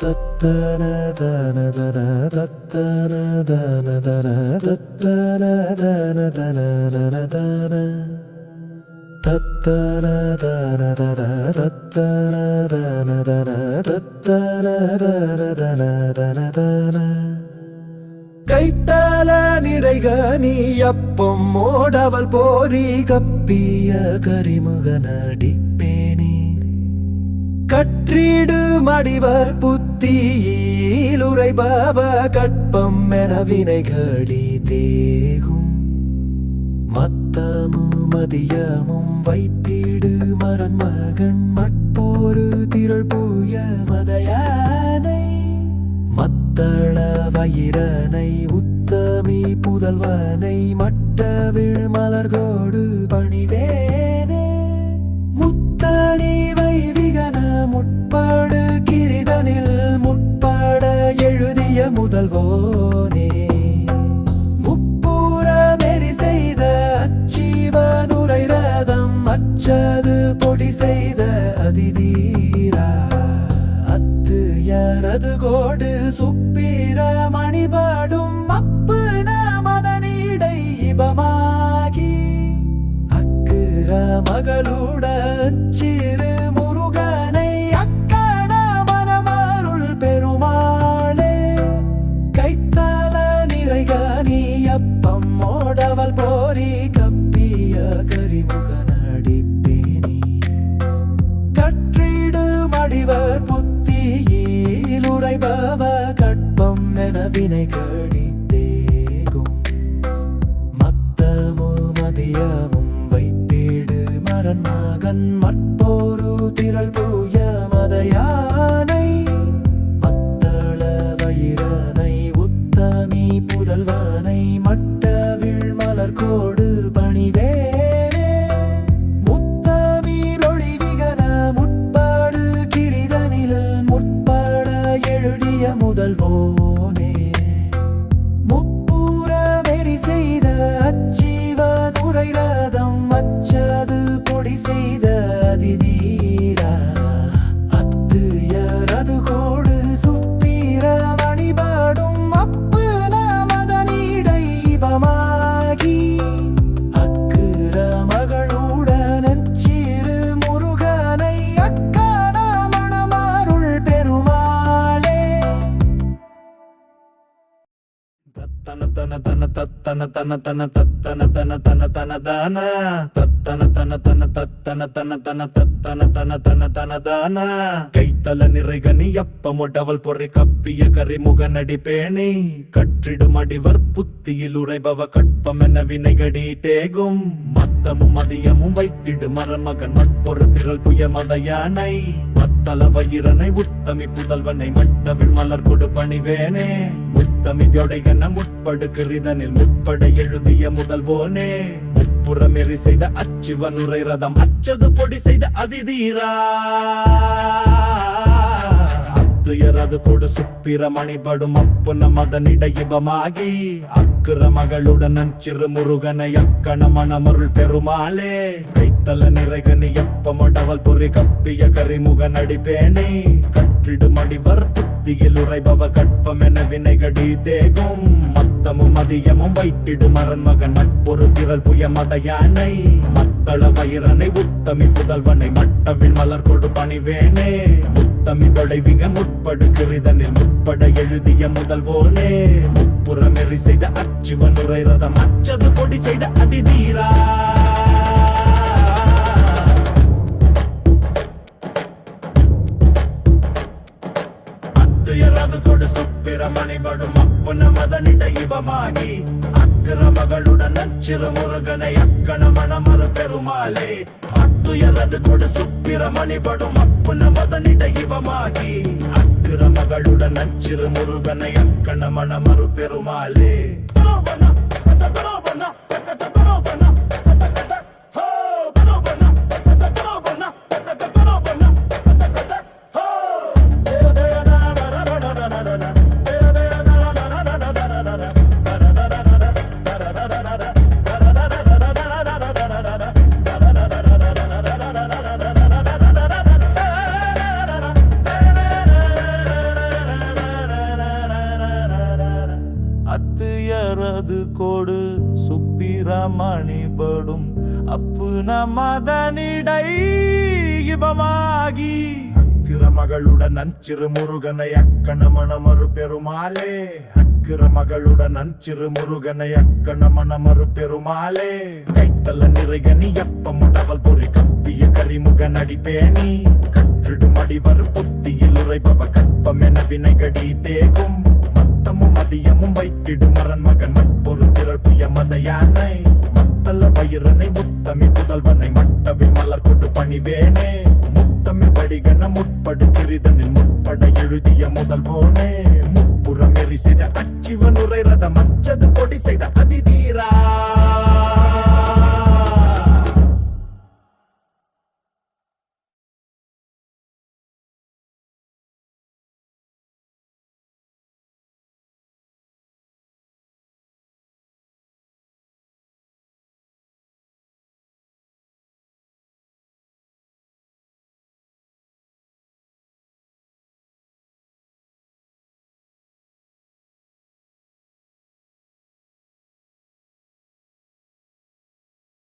தத்தன தன தன தத்தன தன தன தத்தன தன தன நன தன தத்தன தன தன தத்தன தன தன தத்தன தன தன தன தன கைத்தால நிறைக நீ அப்பம் மோடவள் போரி கப்பிய கரிமுக நடி கற்றீடு மடிவர் புத்தியில் உரைபவ கற்பம் என வினைகளி தேகும். மத்தமும் மதியமும் வைத்திடு மரன் மகன் மட்போரு திரள் பூய மதையானை. மத்தள வயிறனை உத்தமி புதல்வனை மட்டவிழ் மலர்கோடு பணிவேனே. முத்தணி வைவிகன முட்பாடு கிரிதனில் முட்பாட எழுதிய முதல்வோனே. முப்பூர நெறி செய்த அச்சீவனுரை ரதம் அச்சது பொடி செய்த அதிதீரா. அத்து யாரது கோடு சுப்பீர மணிபாடும் அப்பு மதனீடை இபமா. நிறைகானி அப்பம் மோடவள் போரி கப்பிய கரிமுகனடி பேணி கற்றீடு மடிவர் புத்தியில் உரைபவ நமதனீடை தத்தன தன தன தத்தன தன தன தத்தன தன தன தன தான தத்தன தன தன தத்தன தன தன தத்தன தன தன தன தான கைத்தல நிறைகனி அப்பமுடவள் பொறி கப்பிய கரிமுக பேணி கற்றிடும் அடிவர் புத்தியில் உரைபவ கற்பம் என வினைகடி தேகும் மத்தமும் மதியமும் வைத்திடு மரமகன் மட்பொரு திரள் புய மத யானை மத்தள வயிரனை உத்தமி புதல்வனை மட்டவில் மலர் கொடு பணிவேனே முத்தமி பியொடைகன முற்படு கிரிதனில் முற்பட எழுதிய முதல்வோனே புறமெறி செய்த அச்சிவனுரை ரதம் அச்சது பொடி செய்த அதிதீரா. அத்துயரது கொடு சுப்பிர மணிபடும் அப்புன மதனிடையிபமாகி அக்குற மகளுடன் சிறு முருகனை அக்கண மணமருள் பெருமாளே. கைத்தல நிறைகனி எப்பமடவல் பொறி கப்பிய கரிமுக நடிப்பேனே கற்றிடும் அடிவர் புத்தியில் உரைபவ கற்பம் என வினைகடி தேகும். மத்தமும் மதியமும் வைத்திடும் மரன் நட்பொரு திரள் புய மத மத்தள வயிறனை உத்தமி புதல்வனை மட்டவில் மலர் கொடு பணிவேனே. முத்தமி தொலைவிக முற்படு கிரிதனில் முற்பட எழுதிய முதல்வோனே. முப்புறமெறி செய்த அச்சுவன் உரை ரதம் அச்சது கொடி செய்த அதிதீரா. மணிபடும் அப்புன மதனிட இவமாகி. அக்கிர மகளுடன் நச்சிறு முருகனை அக்கண மணமறு பெருமாளே. அத்துயரது கொடு சுப்பிர மணிபடும் அப்புன மதனிட இவமாகி. அக்கிர மகளுடன் நச்சிறு முருகனை அக்கண மணமறு பெருமாளே. கொடு சுப்பிரமணிபடும் அப்பு நமதனிடை இபமாகி. அக்கிர மகளுடன் நஞ்சிறு முருகனை அக்கண மணமறு பெருமாளே. அக்கிர மகளுடன் நஞ்சிறு முருகனை அக்கண மணமறு பெருமாளே. கைத்தல நிறைகனி எப்ப முடவல் பொறி கப்பிய கரிமுக நடிப்பேணி கற்றிடும் அடிவர் புத்தியில் உரைபவ கற்பம் என வினைகடி தேகும். மத்தமும் மதியமும் வைத்திடும் மரன் மகன். மற்பொரு திரள்பிய மத யானை மத்தல வயிறனை முத்தமி புதல்வனை மட்டவில் மலர் கொண்டு பணிவேனே. முத்தமி படிகன முற்படு கிரிதனில் முற்பட எழுதிய முதல்வோனே. முப்புறம் எரிசித அச்சிவன் உரை ரதம் அச்சது கொடு